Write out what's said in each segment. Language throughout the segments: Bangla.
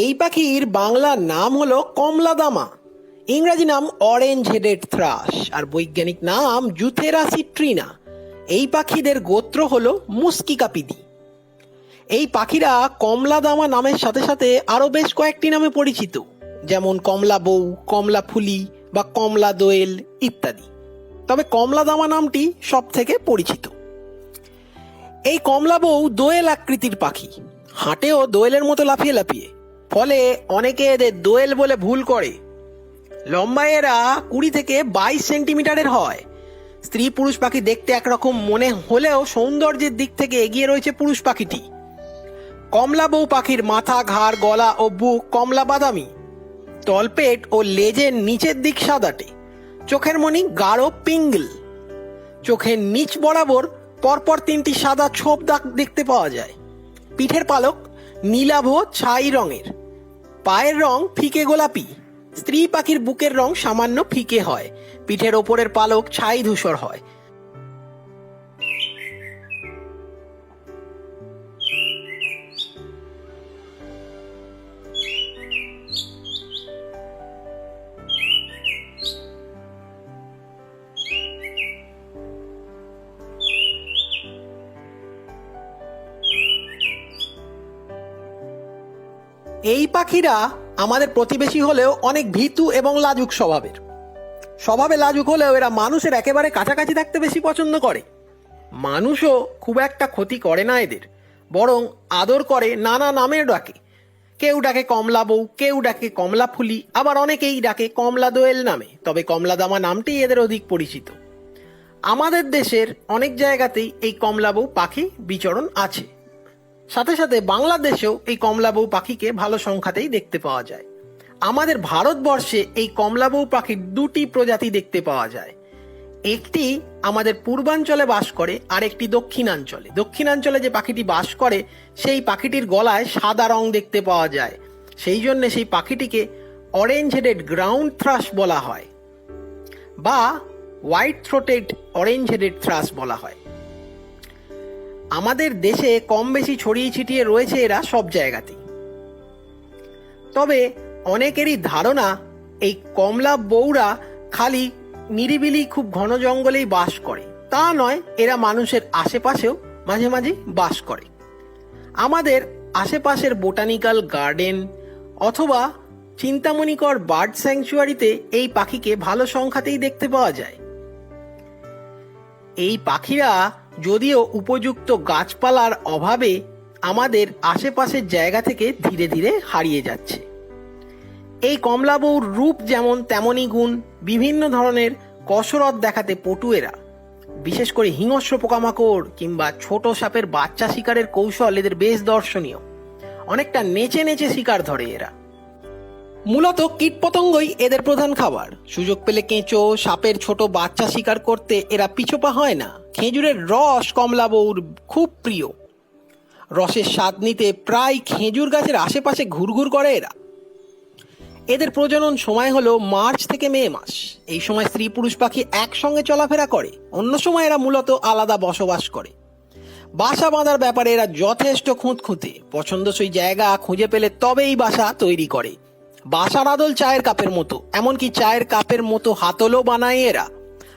এই পাখির বাংলা নাম হলো কমলাদামা। ইংরাজি নাম অরেঞ্জ হেডেড থ্রাশ আর বৈজ্ঞানিক নাম জুথেরা সিট্রিনা এই পাখিদের গোত্র হলো মুস্কিকাপিদি। এই পাখিরা কমলাদামা নামের সাথে সাথে আরও বেশ কয়েকটি নামে পরিচিত, যেমন কমলা বউ, কমলা ফুলি বা কমলা দোয়েল ইত্যাদি। তবে কমলাদামা নামটি সব থেকে পরিচিত। এই কমলা বউ দোয়েল আকৃতির পাখি। হাঁটেও দোয়েলের মতো লাফিয়ে লাফিয়ে। ফলে অনেকে এদের দোয়েল বলে ভুল করে। লম্বায় এরা কুড়ি থেকে বাইশ সেন্টিমিটারের হয়। স্ত্রী পুরুষ পাখি দেখতে একরকম মনে হলেও সৌন্দর্যের দিক থেকে এগিয়ে রয়েছে পুরুষ পাখিটি। কমলা বউ পাখির মাথা, ঘাড়, গলা ও বুক কমলা বাদামি। তলপেট ও লেজের নিচের দিক সাদাটে। চোখের মণি গাঢ় পিঙ্গল। চোখের নিচ বরাবর পরপর তিনটি সাদা ছোপ দাগ দেখতে পাওয়া যায়। পিঠের পালক নীলাভ ছাই রঙের। পায়ের রং ফিকে গোলাপি। স্ত্রী পাখির বুকের রং সামান্য ফিকে হয়। পিঠের ওপরের পালক ছাই ধূসর হয়। এই পাখিরা আমাদের প্রতিবেশী হলেও অনেক ভীতু এবং লাজুক স্বভাবের। স্বভাবে লাজুক হলেও এরা মানুষের একেবারে কাছাকাছি থাকতে বেশি পছন্দ করে। মানুষও খুব একটা ক্ষতি করে না এদের, বরং আদর করে নানা নামের ডাকে। কেউ ডাকে কমলা বউ, কেউ ডাকে কমলা ফুলি, আবার অনেকেই ডাকে কমলা দোয়েল নামে, তবে কমলা দামা নামটি এদের অধিক পরিচিত। আমাদের দেশের অনেক জায়গাতেই এই কমলা বউ পাখি বিচরণ আছে। সাথে সাথে বাংলাদেশেও এই কমলাবউ পাখিকে ভালো সংখ্যাতেই দেখতে পাওয়া যায়। আমাদের ভারতবর্ষে এই কমলাবউ পাখির দুটি প্রজাতি দেখতে পাওয়া যায়। একটি আমাদের পূর্বাঞ্চলে বাস করে আর একটি দক্ষিণাঞ্চলে। দক্ষিণাঞ্চলে যে পাখিটি বাস করে, সেই পাখিটির গলায় সাদা রং দেখতে পাওয়া যায়। সেই জন্য সেই পাখিটিকে অরেঞ্জ হেডেড গ্রাউন্ড থ্রাশ বলা হয় বা white throated orange headed thrush বলা হয়। আমাদের দেশে কম বেশি ছড়িয়ে ছিটিয়ে রয়েছে এরা সব জায়গাতেই। তবে অনেকেরই ধারণা, এই কমলা বউরা খালি নিরিবিলি খুব ঘন জঙ্গলেই বাস করে। তা নয়, এরা মানুষের আশেপাশেও মাঝে মাঝে বাস করে। আমাদের আশেপাশের বোটানিক্যাল গার্ডেন অথবা চিন্তামণিকর বার্ড স্যাংচুয়ারিতে এই পাখিকে ভালো সংখ্যাতেই দেখতে পাওয়া যায়। এই পাখিরা যদিও উপযুক্ত গাছপালার অভাবে আমাদের আশেপাশের জায়গা থেকে ধীরে ধীরে হারিয়ে যাচ্ছে। এই কমলাবউর রূপ যেমন তেমনই গুণ বিভিন্ন ধরনের কসরত দেখাতে পটুয়েরা, বিশেষ করে হিংস্র পোকামাকড় কিংবা ছোট সাপের বাচ্চা শিকারের কৌশল এদের বেশ দর্শনীয়। অনেকটা নেচে নেচে শিকার ধরে এরা। মূলত কীটপতঙ্গই এদের প্রধান খাবার। সুযোগ পেলে কেঁচো, সাপের ছোট বাচ্চা শিকার করতে এরা পিছোপা হয় না। খেজুরের রস কমলা বউর খুব প্রিয়। রসের স্বাদ নিতে প্রায় খেজুর গাছের আশেপাশে ঘুরঘুর করে এরা। এদের প্রজনন সময় হলো মার্চ থেকে মে মাস। এই সময় স্ত্রী পুরুষ পাখি একসঙ্গে চলাফেরা করে। অন্য সময় এরা মূলত আলাদা বসবাস করে। বাসা বাঁধার ব্যাপারে এরা যথেষ্ট খুঁতখুঁতে। পছন্দসই জায়গা খুঁজে পেলে তবেই বাসা তৈরি করে। বাসার আদল চায়ের কাপের মতো, এমনকি চায়ের কাপের মতো হাতলও বানায় এরা।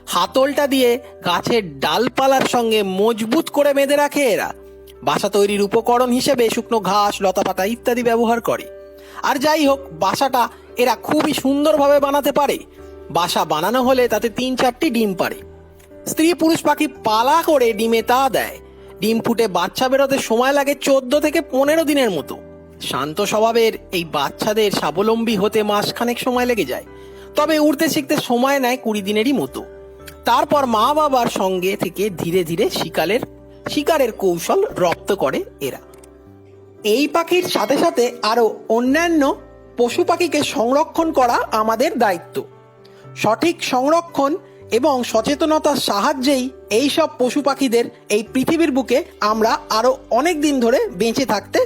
হাতলটা দিয়ে গাছের ডালপালার সঙ্গে মজবুত করে বেঁধে রাখে এরা। বাসা তৈরির উপকরণ হিসেবে শুকনো ঘাস, লতাপাতা ইত্যাদি ব্যবহার করে। আর যাই হোক, বাসাটা এরা খুবই সুন্দরভাবে বানাতে পারে। বাসা বানানো হলে তাতে তিন চারটি ডিম পারে। স্ত্রী পুরুষ পাখি পালা করে ডিমে তা দেয়। ডিম ফুটে বাচ্চা বেরোতে সময় লাগে চোদ্দ থেকে পনেরো দিনের মতো। শান্ত স্বভাবের এই বাচ্চাদের স্বাবলম্বী হতে মাসখানেক সময় লেগে যায়। তবে উড়তে শিখতে সময় নেয় কুড়ি দিনেরই মতো। তারপর মা বাবার সঙ্গে থেকে ধীরে ধীরে শিকালের, শিকারের কৌশল রপ্ত করে এরা। এই পাখির সাথে সাথে আরও অন্যান্য পশু পাখিকে সংরক্ষণ করা আমাদের দায়িত্ব। সঠিক সংরক্ষণ এবং সচেতনতার সাহায্যেই এই সব পশু পাখিদের এই পৃথিবীর বুকে আমরা আরও অনেক দিন ধরে বেঁচে থাকতে